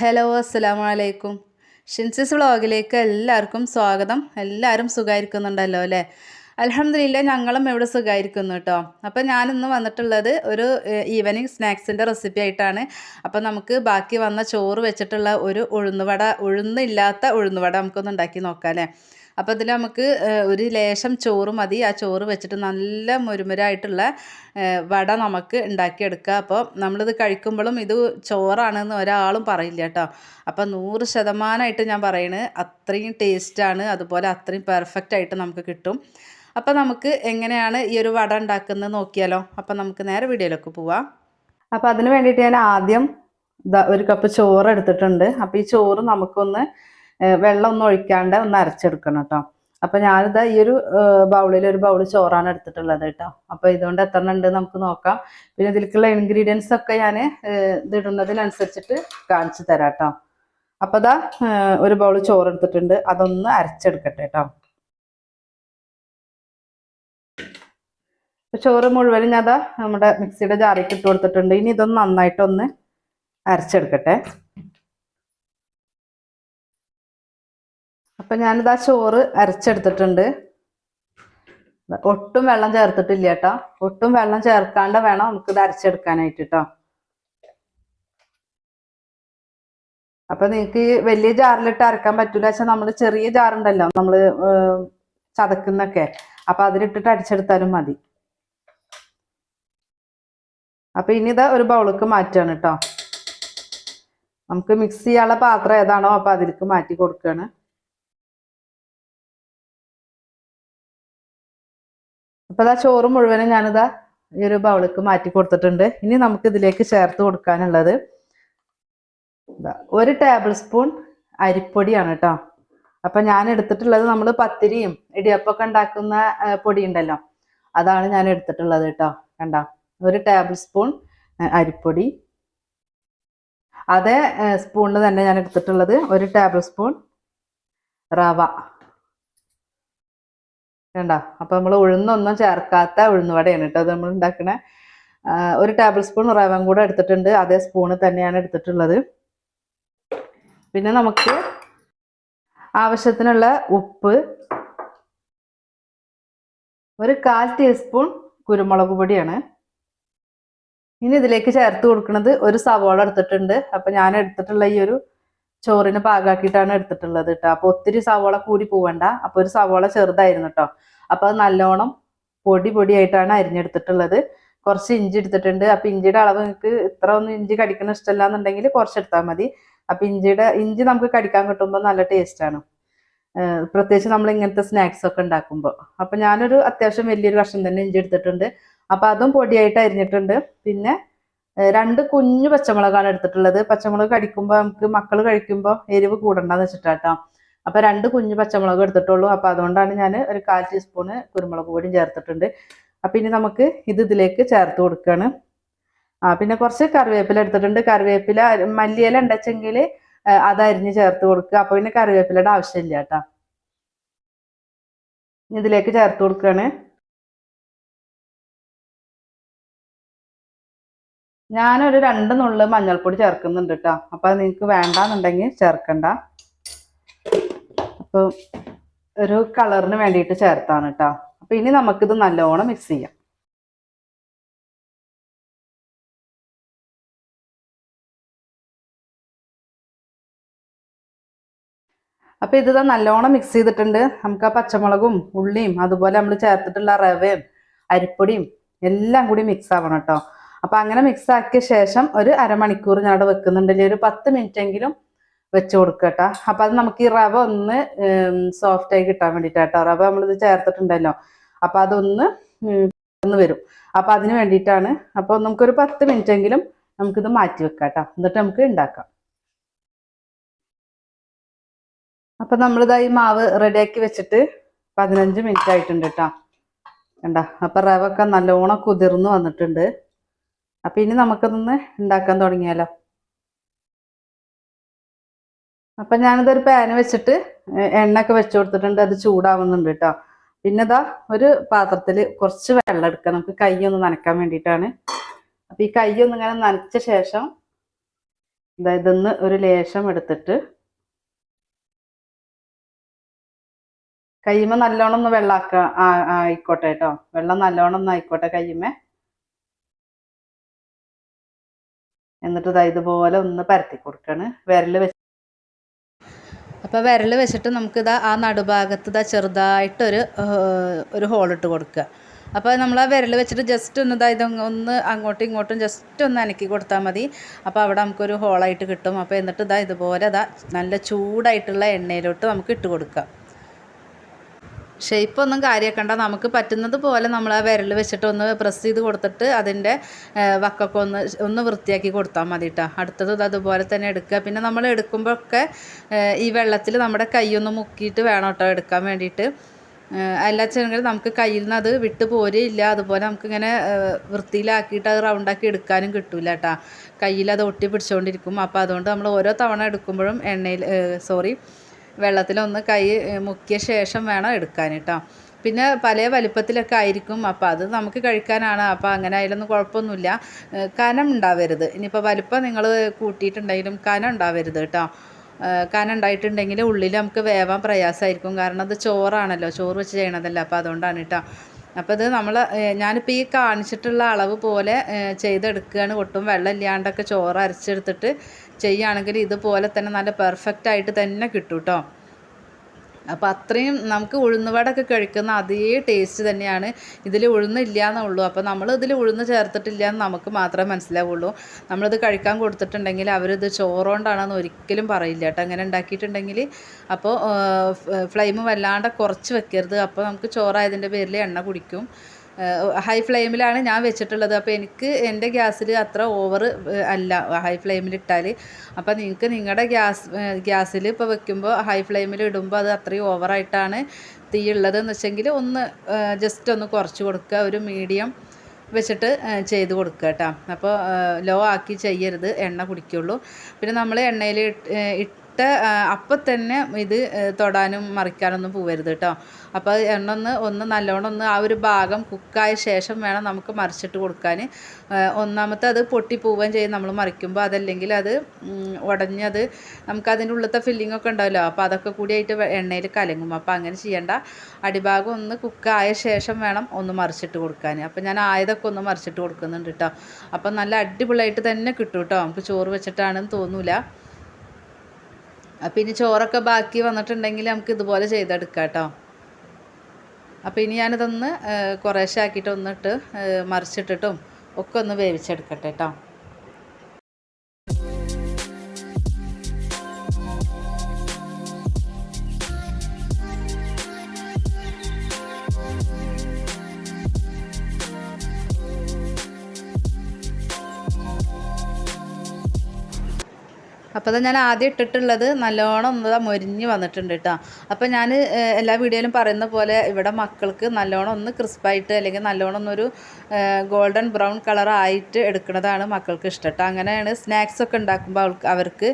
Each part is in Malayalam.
ഹലോ അസ്സലാമു അലൈക്കും ഷിൻസിസ് വ്ളോഗിലേക്ക് എല്ലാവർക്കും സ്വാഗതം. എല്ലാവരും സുഖമായിരിക്കുന്നുണ്ടല്ലോ അല്ലേ? അലഹമില്ല ഞങ്ങളും ഇവിടെ സുഖമായിരിക്കുന്നു കേട്ടോ. അപ്പോൾ ഞാനിന്ന് വന്നിട്ടുള്ളത് ഒരു ഈവനിങ് സ്നാക്സിന്റെ റെസിപ്പി ആയിട്ടാണ്. അപ്പോൾ നമുക്ക് ബാക്കി വന്ന ചോറ് വെച്ചിട്ടുള്ള ഒരു ഉഴുന്നുവട ഉഴുന്നില്ലാത്ത ഉഴുന്നുവട നമുക്കൊന്ന് ഉണ്ടാക്കി നോക്കാം അല്ലേ? അപ്പോൾ ഇതിൽ നമുക്ക് ഒരു ലേശം ചോറ് മതി. ആ ചോറ് വെച്ചിട്ട് നല്ല മുരുമുരായിട്ടുള്ള വട നമുക്ക് ഉണ്ടാക്കിയെടുക്കുക അപ്പോൾ നമ്മളിത് കഴിക്കുമ്പോഴും ഇത് ചോറാണെന്ന് ഒരാളും പറയില്ല കേട്ടോ. അപ്പോൾ നൂറ് ശതമാനമായിട്ട് ഞാൻ പറയണത് അത്രയും ടേസ്റ്റാണ് അതുപോലെ അത്രയും പെർഫെക്റ്റ് ആയിട്ട് നമുക്ക് കിട്ടും. അപ്പോൾ നമുക്ക് എങ്ങനെയാണ് ഈ ഒരു വട ഉണ്ടാക്കുന്നത് നോക്കിയാലോ. അപ്പോൾ നമുക്ക് നേരെ വീഡിയോയിലേക്ക് പോവാം. അപ്പോൾ അതിന് വേണ്ടിയിട്ട് ഞാൻ ആദ്യം ഒരു കപ്പ് ചോറ് എടുത്തിട്ടുണ്ട്. അപ്പോൾ ഈ ചോറ് നമുക്കൊന്ന് വെള്ളം ഒന്നും ഒഴിക്കാണ്ട് ഒന്ന് അരച്ചെടുക്കണം കേട്ടോ അപ്പൊ ഞാനിതാ ഈ ഒരു ബൗളിൽ ഒരു ബൗൾ ചോറാണ് എടുത്തിട്ടുള്ളത് കേട്ടോ അപ്പൊ ഇതുകൊണ്ട് എത്ര ഉണ്ട് നമുക്ക് നോക്കാം. പിന്നെ ഇതിലേക്കുള്ള ഇൻഗ്രീഡിയൻസ് ഒക്കെ ഞാൻ ഇതിടുന്നതിനനുസരിച്ചിട്ട് കാണിച്ചു തരാം കേട്ടോ അപ്പൊ ഒരു ബൗൾ ചോറ് എടുത്തിട്ടുണ്ട്. അതൊന്ന് അരച്ചെടുക്കട്ടെ കേട്ടോ ചോറ് മുഴുവനും ഞാൻ നമ്മുടെ മിക്സിയുടെ ജാറിക്ക് ഇട്ട് കൊടുത്തിട്ടുണ്ട്. ഇനി ഇതൊന്ന് നന്നായിട്ടൊന്ന് അരച്ചെടുക്കട്ടെ. അപ്പൊ ഞാനിതാ ചോറ് അരച്ചെടുത്തിട്ടുണ്ട്. ഒട്ടും വെള്ളം ചേർത്തിട്ടില്ല കേട്ടോ ഒട്ടും വെള്ളം ചേർക്കാണ്ട് വേണം നമുക്കിത് അരച്ചെടുക്കാനായിട്ട് കേട്ടോ അപ്പൊ നിങ്ങൾക്ക് വലിയ ജാറിലിട്ട് അരക്കാൻ പറ്റൂല. വെച്ചാൽ നമ്മൾ ചെറിയ ജാറുണ്ടല്ലോ നമ്മൾ ചതക്കുന്നൊക്കെ. അപ്പൊ അതിലിട്ടിട്ട് അടിച്ചെടുത്താലും മതി. അപ്പൊ ഇനി ഇതാ ഒരു ബൗളിക്ക് മാറ്റാണ് കേട്ടോ നമുക്ക് മിക്സ് ചെയ്യാനുള്ള പാത്രം ഏതാണോ അപ്പൊ അതിലേക്ക് മാറ്റി കൊടുക്കുകയാണ് അപ്പൊ ആ ചോറ് മുഴുവനും ഞാനിതാ ഈ ഒരു ബൗളിക്ക് മാറ്റി കൊടുത്തിട്ടുണ്ട്. ഇനി നമുക്ക് ഇതിലേക്ക് ചേർത്ത് കൊടുക്കാനുള്ളത് ഒരു ടേബിൾ സ്പൂൺ അരിപ്പൊടിയാണ് കേട്ടോ അപ്പൊ ഞാൻ എടുത്തിട്ടുള്ളത് നമ്മൾ പത്തിരിയും ഇടിയപ്പൊക്കെ ഉണ്ടാക്കുന്ന പൊടി ഉണ്ടല്ലോ. അതാണ് ഞാൻ എടുത്തിട്ടുള്ളത് കേട്ടോ കണ്ട? ഒരു ടേബിൾ സ്പൂൺ അരിപ്പൊടി. അതേ സ്പൂണിൽ തന്നെ ഞാൻ എടുത്തിട്ടുള്ളത് ഒരു ടേബിൾ സ്പൂൺ റവ. കണ്ട? അപ്പൊ നമ്മൾ ഉഴുന്നൊന്നും ചേർക്കാത്ത ഉഴുന്നുവടയാണ് കേട്ടോ അത് നമ്മൾ ഉണ്ടാക്കണ. ഒരു ടേബിൾ സ്പൂൺ റവം കൂടെ എടുത്തിട്ടുണ്ട്. അതേ സ്പൂണ് തന്നെയാണ് എടുത്തിട്ടുള്ളത്. പിന്നെ നമുക്ക് ആവശ്യത്തിനുള്ള ഉപ്പ് ഒരു കാൽ ടീസ്പൂൺ കുരുമുളക് പൊടിയാണ്. ഇനി ഇതിലേക്ക് ചേർത്ത് കൊടുക്കുന്നത് ഒരു സവോള എടുത്തിട്ടുണ്ട്. അപ്പൊ ഞാൻ എടുത്തിട്ടുള്ള ഈ ഒരു ചോറിന് പാകാക്കിയിട്ടാണ് എടുത്തിട്ടുള്ളത് കേട്ടോ അപ്പൊ ഒത്തിരി സവോള കൂടി പോവണ്ട. അപ്പൊ ഒരു സവോള ചെറുതായിരുന്നു കേട്ടോ അപ്പൊ അത് നല്ലോണം പൊടി പൊടിയായിട്ടാണ് അരിഞ്ഞെടുത്തിട്ടുള്ളത്. കുറച്ച് ഇഞ്ചി എടുത്തിട്ടുണ്ട്. അപ്പൊ ഇഞ്ചിയുടെ അളവ് നിങ്ങൾക്ക് ഇത്ര ഒന്നും ഇഞ്ചി കടിക്കണ ഇഷ്ടമല്ല എന്നുണ്ടെങ്കിൽ കുറച്ച് മതി. അപ്പൊ ഇഞ്ചിയുടെ ഇഞ്ചി നമുക്ക് കടിക്കാൻ കിട്ടുമ്പോൾ നല്ല ടേസ്റ്റാണ് പ്രത്യേകിച്ച് നമ്മൾ ഇങ്ങനത്തെ സ്നാക്സ് ഒക്കെ ഉണ്ടാക്കുമ്പോൾ. അപ്പൊ ഞാനൊരു അത്യാവശ്യം വലിയൊരു കഷ്ണം തന്നെ ഇഞ്ചി എടുത്തിട്ടുണ്ട്. അപ്പൊ അതും പൊടിയായിട്ട് അരിഞ്ഞിട്ടുണ്ട്. പിന്നെ രണ്ട് കുഞ്ഞു പച്ചമുളകാണ് എടുത്തിട്ടുള്ളത്. പച്ചമുളക് കടിക്കുമ്പോൾ നമുക്ക് മക്കൾ കഴിക്കുമ്പോൾ എരിവ് കൂടണ്ടെന്ന് വെച്ചിട്ടാട്ടോ. അപ്പൊ രണ്ട് കുഞ്ഞു പച്ചമുളക് എടുത്തിട്ടുള്ളൂ. അപ്പൊ അതുകൊണ്ടാണ് ഞാൻ ഒരു കാൽ ടീസ്പൂണ് കുരുമുളക് പൊടിയും ചേർത്തിട്ടുണ്ട്. അപ്പൊ ഇനി നമുക്ക് ഇത് ഇതിലേക്ക് ചേർത്ത് കൊടുക്കുകയാണ് ആ പിന്നെ കുറച്ച് കറിവേപ്പില എടുത്തിട്ടുണ്ട്. കറിവേപ്പില മല്ലിയില ഉണ്ടെച്ചെങ്കിൽ അത് അരിഞ്ഞ് ചേർത്ത് കൊടുക്കുക. അപ്പൊ പിന്നെ കറിവേപ്പിലയുടെ ആവശ്യമില്ല കേട്ടോ. ഇതിലേക്ക് ചേർത്ത് കൊടുക്കുകയാണ് ഞാനൊരു രണ്ട് നുള്ള് മഞ്ഞൾപ്പൊടി ചേർക്കുന്നുണ്ട് കേട്ടോ അപ്പൊ നിങ്ങൾക്ക് വേണ്ടാന്നുണ്ടെങ്കിൽ ചേർക്കണ്ട. അപ്പൊ ഒരു കളറിന് വേണ്ടിയിട്ട് ചേർത്താണ് കേട്ടോ അപ്പൊ ഇനി നമുക്കിത് നല്ലോണം മിക്സ് ചെയ്യാം. അപ്പൊ ഇത് നല്ലോണം മിക്സ് ചെയ്തിട്ടുണ്ട്. നമുക്ക് ആ പച്ചമുളകും ഉള്ളിയും അതുപോലെ നമ്മൾ ചേർത്തിട്ടുള്ള റവയും അരിപ്പൊടിയും എല്ലാം കൂടി മിക്സ് ആവണം കേട്ടോ അപ്പൊ അങ്ങനെ മിക്സ് ആക്കിയ ശേഷം ഒരു അരമണിക്കൂർ ഞാൻ അവിടെ വെക്കുന്നുണ്ടെങ്കിൽ ഒരു പത്ത് മിനിറ്റ് എങ്കിലും വെച്ച് കൊടുക്കുക കേട്ടോ. അപ്പൊ അത് നമുക്ക് ഈ റവ ഒന്ന് സോഫ്റ്റ് ആയി കിട്ടാൻ വേണ്ടിയിട്ടാട്ടോ റവ നമ്മളിത് ചേർത്തിട്ടുണ്ടല്ലോ. അപ്പൊ അതൊന്ന് ഒന്ന് വരും. അപ്പൊ അതിന് വേണ്ടിയിട്ടാണ്. അപ്പൊ നമുക്കൊരു പത്ത് മിനിറ്റ് എങ്കിലും നമുക്കിത് മാറ്റി വെക്കാം കേട്ടോ. എന്നിട്ട് നമുക്ക് ഉണ്ടാക്കാം അപ്പൊ നമ്മളിതാ ഈ മാവ് റെഡിയാക്കി വെച്ചിട്ട് പതിനഞ്ച് മിനിറ്റ് ആയിട്ടുണ്ട് കേട്ടോ. കണ്ട? അപ്പൊ റവ ഒക്കെ നല്ലോണം കുതിർന്ന് വന്നിട്ടുണ്ട്. അപ്പൊ ഇനി നമുക്കതൊന്ന് ഉണ്ടാക്കാൻ തുടങ്ങിയാലോ? അപ്പൊ ഞാനിതൊരു പാന് വെച്ചിട്ട് എണ്ണയൊക്കെ വെച്ചു കൊടുത്തിട്ടുണ്ട്. അത് ചൂടാവുന്നുണ്ട് കേട്ടോ. പിന്നെ ഇതാ ഒരു പാത്രത്തിൽ കുറച്ച് വെള്ളം എടുക്കാം നമുക്ക് കൈ ഒന്ന് നനക്കാൻ വേണ്ടിയിട്ടാണ്. അപ്പൊ ഈ കൈ ഒന്ന് ഇങ്ങനെ നനച്ച ശേഷം അതായത് ഇന്ന് ഒരു ലേശം എടുത്തിട്ട് കയ്യുമ്മ നല്ലോണം ഒന്ന് ആ, ആയിക്കോട്ടെ കേട്ടോ. വെള്ളം നല്ലോണം ഒന്ന് ആയിക്കോട്ടെ കയ്യുമ്മ. എന്നിട്ട് ഇതാ ഇതുപോലെ ഒന്ന് പരത്തി കൊടുക്കാണ്. വിരൽ വെച്ച് അപ്പോൾ വിരൽ വെച്ചിട്ട് നമുക്ക് നമുക്കിതാ ആ നടുഭാഗത്ത് ഇതാ ചെറുതായിട്ടൊരു ഒരു ഒരു ഹോളിട്ട് കൊടുക്കുക. അപ്പോൾ നമ്മൾ ആ വിരൽ വെച്ചിട്ട് ജസ്റ്റ് ഒന്ന് ഇതായത് ഒന്ന് അങ്ങോട്ടും ഇങ്ങോട്ടും ജസ്റ്റ് ഒന്ന് അനക്കി കൊടുത്താൽ മതി. അപ്പോൾ അവിടെ നമുക്കൊരു ഹോളായിട്ട് കിട്ടും. അപ്പോൾ എന്നിട്ട് ഇതാ ഇതുപോലെ ഇതാ നല്ല ചൂടായിട്ടുള്ള എണ്ണയിലോട്ട് നമുക്ക് ഇട്ട് കൊടുക്കാം ഷേപ്പ് ഒന്നും കാര്യമാക്കണ്ട നമുക്ക് പറ്റുന്നത് പോലെ നമ്മൾ ആ വിരൽ വെച്ചിട്ട് ഒന്ന് പ്രസ് ചെയ്ത് കൊടുത്തിട്ട് അതിന്റെ വക്കൊക്കെ ഒന്ന് ഒന്ന് വൃത്തിയാക്കി കൊടുത്താൽ മതി കേട്ടോ അടുത്തത് അതുപോലെ തന്നെ എടുക്കുക. പിന്നെ നമ്മൾ എടുക്കുമ്പോഴൊക്കെ ഈ വെള്ളത്തിൽ നമ്മുടെ കൈയൊന്ന് മുക്കിയിട്ട് വേണം കേട്ടോ എടുക്കാൻ വേണ്ടിയിട്ട്. അല്ലാച്ചെങ്കിൽ നമുക്ക് കയ്യിൽ നിന്ന് അത് വിട്ട് പോരുകയില്ല. അതുപോലെ നമുക്കിങ്ങനെ വൃത്തിയിലാക്കിയിട്ട് അത് റൗണ്ടാക്കി എടുക്കാനും കിട്ടില്ല കേട്ടോ കയ്യിൽ അത് ഒട്ടി പിടിച്ചുകൊണ്ടിരിക്കും അപ്പോൾ അതുകൊണ്ട് നമ്മൾ ഓരോ തവണ എടുക്കുമ്പോഴും എണ്ണയിൽ സോറി വെള്ളത്തിലൊന്ന് കൈ മുക്കിയ ശേഷം വേണം എടുക്കാൻ കേട്ടോ പിന്നെ പല വലിപ്പത്തിലൊക്കെ ആയിരിക്കും. അപ്പോൾ അത് നമുക്ക് കഴിക്കാനാണ്. അപ്പോൾ അങ്ങനെ അതിലൊന്നും കുഴപ്പമൊന്നുമില്ല. കനം ഉണ്ടാവരുത്. ഇനിയിപ്പോൾ വലിപ്പം നിങ്ങൾ കൂട്ടിയിട്ടുണ്ടെങ്കിലും കനം ഉണ്ടാവരുത് കേട്ടോ കനം ഉണ്ടായിട്ടുണ്ടെങ്കിൽ ഉള്ളിൽ നമുക്ക് വേവാൻ പ്രയാസമായിരിക്കും. കാരണം അത് ചോറാണല്ലോ. ചോറ് വെച്ച് ചെയ്യണതല്ല. അപ്പോൾ അതുകൊണ്ടാണ് കേട്ടോ അപ്പോൾ ഇത് നമ്മൾ ഞാനിപ്പോൾ ഈ കാണിച്ചിട്ടുള്ള അളവ് പോലെ ചെയ്തെടുക്കുകയാണ് ഒട്ടും വെള്ളം ഇല്ലാണ്ടൊക്കെ ചോറ് അരച്ചെടുത്തിട്ട് ചെയ്യുകയാണെങ്കിൽ ഇതുപോലെ തന്നെ നല്ല പെർഫെക്റ്റ് ആയിട്ട് തന്നെ കിട്ടും കേട്ടോ അപ്പോൾ അത്രയും നമുക്ക് ഉഴുന്നുവടൊക്കെ കഴിക്കുന്ന അതേ ടേസ്റ്റ് തന്നെയാണ്. ഇതിൽ ഉഴുന്നില്ല എന്നുള്ളൂ അപ്പോൾ നമ്മൾ ഇതിൽ ഉഴുന്ന് ചേർത്തിട്ടില്ല എന്ന് നമുക്ക് മാത്രമേ മനസ്സിലാവുള്ളൂ. നമ്മളിത് കഴിക്കാൻ കൊടുത്തിട്ടുണ്ടെങ്കിൽ അവരിത് ചോറുകൊണ്ടാണെന്ന് ഒരിക്കലും പറയില്ല കേട്ടോ. അങ്ങനെ ഉണ്ടാക്കിയിട്ടുണ്ടെങ്കിൽ അപ്പോൾ ഫ്ലെയിം വല്ലാണ്ട് കുറച്ച് വെക്കരുത്. അപ്പോൾ നമുക്ക് ചോറായതിന്റെ പേരിൽ എണ്ണ കുടിക്കും. ഹൈ ഫ്ലെയിമിലാണ് ഞാൻ വെച്ചിട്ടുള്ളത്. അപ്പോൾ എനിക്ക് എന്റെ ഗ്യാസിൽ അത്ര ഓവർ അല്ല ഹൈ ഫ്ലെയിമിൽ ഇട്ടാൽ അപ്പോൾ നിങ്ങൾക്ക് നിങ്ങളുടെ ഗ്യാസ് ഗ്യാസിൽ ഇപ്പോൾ വെക്കുമ്പോൾ ഹൈ ഫ്ലെയിമിൽ ഇടുമ്പോൾ അത് അത്രയും ഓവറായിട്ടാണ് തീ ഉള്ളതെന്ന് വെച്ചെങ്കിൽ ഒന്ന് ജസ്റ്റ് ഒന്ന് കുറച്ച് കൊടുക്കുക. ഒരു മീഡിയം വെച്ചിട്ട് ചെയ്ത് കൊടുക്കുക കേട്ടോ. അപ്പോൾ ലോ ആക്കി ചെയ്യരുത്. എണ്ണ കുടിക്കുള്ളൂ. പിന്നെ നമ്മൾ എണ്ണയിൽ ഇട്ട അപ്പം തന്നെ ഇത് തൊടാനും മറിക്കാനൊന്നും പോവരുത് കേട്ടോ അപ്പോൾ എണ്ണ ഒന്ന് ഒന്ന് നല്ലോണം ഒന്ന് ആ ഒരു ഭാഗം കുക്കായ ശേഷം വേണം നമുക്ക് മറിച്ചിട്ട് കൊടുക്കാൻ ഒന്നാമത്തെ അത് പൊട്ടി പോവുകയും ചെയ്യും നമ്മൾ മറിക്കുമ്പോൾ. അതല്ലെങ്കിൽ അത് ഉടഞ്ഞത് നമുക്ക് അതിന്റെ ഉള്ളത്തെ ഫില്ലിംഗ് ഒക്കെ ഉണ്ടാവല്ലോ. അപ്പോൾ അതൊക്കെ കൂടി ആയിട്ട് എണ്ണയിൽ കലങ്ങും. അപ്പോൾ അങ്ങനെ ചെയ്യേണ്ട. അടിഭാഗം ഒന്ന് കുക്കായ ശേഷം വേണം ഒന്ന് മറിച്ചിട്ട് കൊടുക്കാൻ അപ്പോൾ ഞാൻ ആയതൊക്കെ ഒന്ന് മറിച്ചിട്ട് കൊടുക്കുന്നുണ്ട് കേട്ടോ അപ്പോൾ നല്ല അടിപൊളിയായിട്ട് തന്നെ കിട്ടും കേട്ടോ നമുക്ക് ചോറ് വെച്ചിട്ടാണെന്ന് തോന്നൂല. അപ്പോൾ ഇനി ചോറൊക്കെ ബാക്കി വന്നിട്ടുണ്ടെങ്കിൽ നമുക്ക് ഇതുപോലെ ചെയ്തെടുക്കാം കേട്ടോ. അപ്പോൾ ഇനി ഞാനിതൊന്ന് കുറേശ്ശെ ആക്കിയിട്ട് ഒന്നിട്ട് മറിച്ചിട്ടിട്ടും ഒക്കെ ഒന്ന് വേവിച്ചെടുക്കട്ടെ കേട്ടോ. അപ്പോൾ ഞാൻ ആദ്യം ഇട്ടിട്ടുള്ളത് നല്ലോണം ഒന്ന് മൊരിഞ്ഞ് വന്നിട്ടുണ്ട് കേട്ടോ അപ്പോൾ ഞാൻ എല്ലാ വീഡിയോയിലും പറയുന്ന പോലെ ഇവിടെ മക്കൾക്ക് നല്ലോണം ഒന്ന് ക്രിസ്പായിട്ട് അല്ലെങ്കിൽ നല്ലോണം ഒന്നൊരു ഗോൾഡൻ ബ്രൗൺ കളർ ആയിട്ട് എടുക്കുന്നതാണ് മക്കൾക്ക് ഇഷ്ടം കേട്ടോ അങ്ങനെയാണ് സ്നാക്സ് ഒക്കെ ഉണ്ടാക്കുമ്പോൾ അവൾക്ക് അവർക്ക്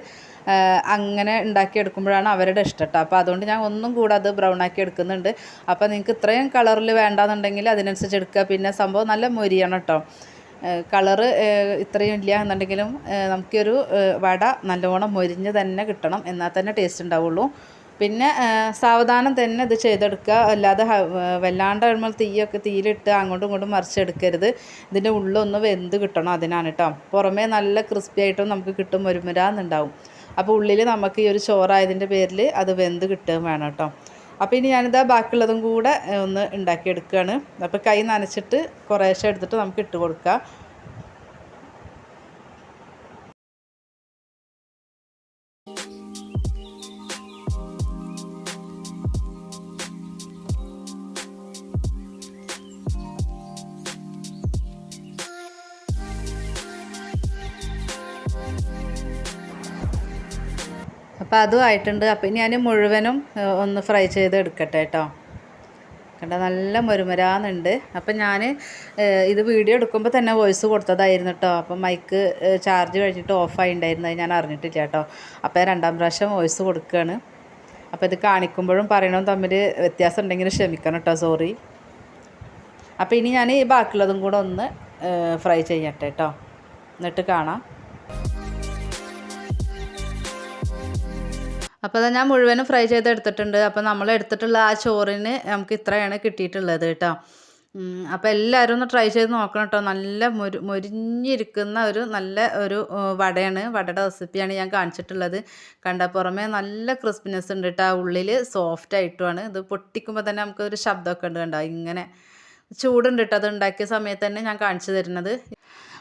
അങ്ങനെ ഉണ്ടാക്കിയെടുക്കുമ്പോഴാണ് അവരുടെ ഇഷ്ടം കേട്ടോ അപ്പോൾ അതുകൊണ്ട് ഞാൻ ഒന്നും കൂടെ അത് ബ്രൗൺ ആക്കി എടുക്കുന്നുണ്ട്. അപ്പോൾ നിങ്ങൾക്ക് ഇത്രയും കളറിൽ വേണ്ടാന്നുണ്ടെങ്കിൽ അതിനനുസരിച്ച് എടുക്കുക. പിന്നെ സംഭവം നല്ല മൊരിയണം കേട്ടോ കളറ് ഇത്രയും ഇല്ല എന്നുണ്ടെങ്കിലും നമുക്കൊരു വട നല്ലോണം മൊരിഞ്ഞ് തന്നെ കിട്ടണം. എന്നാൽ തന്നെ ടേസ്റ്റ് ഉണ്ടാവുള്ളൂ. പിന്നെ സാവധാനം തന്നെ ഇത് ചെയ്തെടുക്കുക. അല്ലാതെ വല്ലാണ്ട് നമ്മൾ തീയൊക്കെ തീയിലിട്ട് അങ്ങോട്ടും ഇങ്ങോട്ടും മറിച്ചെടുക്കരുത്. ഇതിന്റെ ഉള്ളൊന്ന് വെന്ത് കിട്ടണം അതിനാണ് കേട്ടോ പുറമേ നല്ല ക്രിസ്പി ആയിട്ടും നമുക്ക് കിട്ടും മുരുമുരാന്നുണ്ടാവും. അപ്പോൾ ഉള്ളിൽ നമുക്ക് ഈ ഒരു ചോറായതിന്റെ പേരിൽ അത് വെന്ത് കിട്ടുകയും വേണം കേട്ടോ അപ്പോൾ ഇനി ഞാനിതാ ബാക്കിയുള്ളതും കൂടെ ഒന്ന് ഉണ്ടാക്കിയെടുക്കുകയാണ് അപ്പോൾ കൈ നനച്ചിട്ട് കുറേശ്ശെ എടുത്തിട്ട് നമുക്ക് ഇട്ട് കൊടുക്കാം. അപ്പോൾ അതും ആയിട്ടുണ്ട്. അപ്പോൾ ഞാൻ മുഴുവനും ഒന്ന് ഫ്രൈ ചെയ്ത് എടുക്കട്ടെ കേട്ടോ കണ്ട? നല്ല മുരുമുരാന്നുണ്ട്. അപ്പം ഞാൻ ഇത് വീഡിയോ എടുക്കുമ്പോൾ തന്നെ വോയിസ് കൊടുത്തതായിരുന്നു കേട്ടോ അപ്പം മൈക്ക് ചാർജ് കഴിഞ്ഞിട്ട് ഓഫായി ഉണ്ടായിരുന്നത് ഞാൻ അറിഞ്ഞിട്ടില്ല കേട്ടോ അപ്പോൾ രണ്ടാം പ്രാവശ്യം വോയിസ് കൊടുക്കുകയാണ് അപ്പോൾ ഇത് കാണിക്കുമ്പോഴും പറയണതും തമ്മിൽ വ്യത്യാസം ഉണ്ടെങ്കിൽ ക്ഷമിക്കണം കേട്ടോ സോറി. അപ്പോൾ ഇനി ഞാൻ ഈ ബാക്കിയുള്ളതും കൂടെ ഒന്ന് ഫ്രൈ ചെയ്യട്ടെ കേട്ടോ എന്നിട്ട് കാണാം. അപ്പോൾ അത് ഞാൻ മുഴുവനും ഫ്രൈ ചെയ്ത് എടുത്തിട്ടുണ്ട് അപ്പോൾ നമ്മൾ എടുത്തിട്ടുള്ള ആ ചോറിന് നമുക്ക് ഇത്രയാണ് കിട്ടിയിട്ടുള്ളത് കേട്ടോ. അപ്പോൾ എല്ലാവരും ഒന്ന് ട്രൈ ചെയ്ത് നോക്കണം കേട്ടോ. നല്ല മൊരു മൊരിഞ്ഞിരിക്കുന്ന ഒരു നല്ല ഒരു വടയാണ് വടയുടെ റെസിപ്പിയാണ് ഞാൻ കാണിച്ചിട്ടുള്ളത്. കണ്ട പുറമേ നല്ല ക്രിസ്പിനെസ് ഉണ്ട് കേട്ടോ. ആ ഉള്ളിൽ സോഫ്റ്റ് ആയിട്ടുമാണ്. ഇത് പൊട്ടിക്കുമ്പോൾ തന്നെ നമുക്ക് ഒരു ശബ്ദമൊക്കെ ഉണ്ട് കണ്ടോ? ഇങ്ങനെ ചൂടുണ്ട് കേട്ടോ. അത് ഉണ്ടാക്കിയ സമയത്ത് തന്നെ ഞാൻ കാണിച്ചു തരുന്നത്.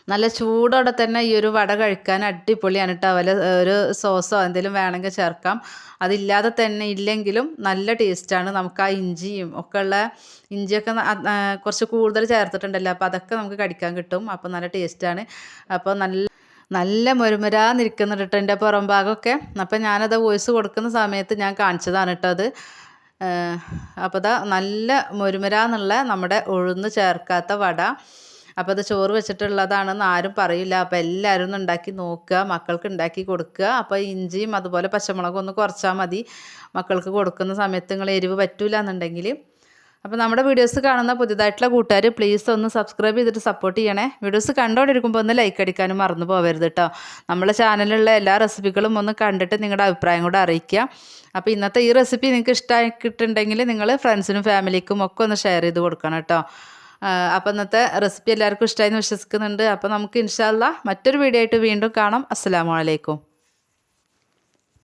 നല്ല ചൂടോടെ തന്നെ ഈ ഒരു വട കഴിക്കാൻ അടിപൊളിയാണ് കേട്ടോ വല്ല ഒരു സോസോ എന്തെങ്കിലും വേണമെങ്കിൽ ചേർക്കാം. അതില്ലാതെ തന്നെ ഇല്ലെങ്കിലും നല്ല ടേസ്റ്റാണ് നമുക്ക് ആ ഇഞ്ചിയും ഒക്കെ ഉള്ള ഇഞ്ചിയൊക്കെ കുറച്ച് കൂടുതൽ ചേർത്തിട്ടുണ്ടല്ലോ. അപ്പോൾ അതൊക്കെ നമുക്ക് കടിക്കാൻ കിട്ടും. അപ്പോൾ നല്ല ടേസ്റ്റാണ് അപ്പോൾ നല്ല നല്ല മുരുമുരാന്നിരിക്കുന്നുണ്ട് കേട്ടോ എന്റെ പുറം ഭാഗമൊക്കെ. അപ്പോൾ ഞാനത് വോയിസ് കൊടുക്കുന്ന സമയത്ത് ഞാൻ കാണിച്ചതാണ് കേട്ടോ അത്. അപ്പോൾ അതാ നല്ല മുരുമുരാന്നുള്ള നമ്മുടെ ഉഴുന്ന് ചേർക്കാത്ത വട. അപ്പോൾ അത് ചോറ് വെച്ചിട്ടുള്ളതാണെന്ന് ആരും പറയില്ല. അപ്പോൾ എല്ലാവരും ഒന്ന് ഉണ്ടാക്കി നോക്കുക മക്കൾക്ക് ഉണ്ടാക്കി കൊടുക്കുക. അപ്പോൾ ഇഞ്ചിയും അതുപോലെ പച്ചമുളകും ഒന്ന് കുറച്ചാൽ മതി. മക്കൾക്ക് കൊടുക്കുന്ന സമയത്ത് നിങ്ങൾ എരിവ് പറ്റൂല എന്നുണ്ടെങ്കിൽ അപ്പോൾ നമ്മുടെ വീഡിയോസ് കാണുന്ന പുതിയതായിട്ടുള്ള കൂട്ടുകാർ പ്ലീസ് ഒന്ന് സബ്സ്ക്രൈബ് ചെയ്തിട്ട് സപ്പോർട്ട് ചെയ്യണേ. വീഡിയോസ് കണ്ടോണ്ടിരിക്കുമ്പോൾ ഒന്ന് ലൈക്ക് അടിക്കാനും മറന്നു പോകരുത് കേട്ടോ നമ്മുടെ ചാനലിലുള്ള എല്ലാ റെസിപ്പികളും ഒന്ന് കണ്ടിട്ട് നിങ്ങളുടെ അഭിപ്രായം കൂടെ അറിയിക്കുക. അപ്പോൾ ഇന്നത്തെ ഈ റെസിപ്പി നിങ്ങൾക്ക് ഇഷ്ടമായിട്ടുണ്ടെങ്കിൽ നിങ്ങൾ ഫ്രണ്ട്സിനും ഫാമിലിക്കും ഒക്കെ ഒന്ന് ഷെയർ ചെയ്ത് കൊടുക്കണം കേട്ടോ അപ്പോൾ ഇന്നത്തെ റെസിപ്പി എല്ലാവർക്കും ഇഷ്ടമായി എന്ന് വിശ്വസിക്കുന്നുണ്ട്. അപ്പോൾ നമുക്ക് ഇൻഷാല്ല മറ്റൊരു വീഡിയോ ആയിട്ട് വീണ്ടും കാണാം. അസ്സാം വലൈക്കും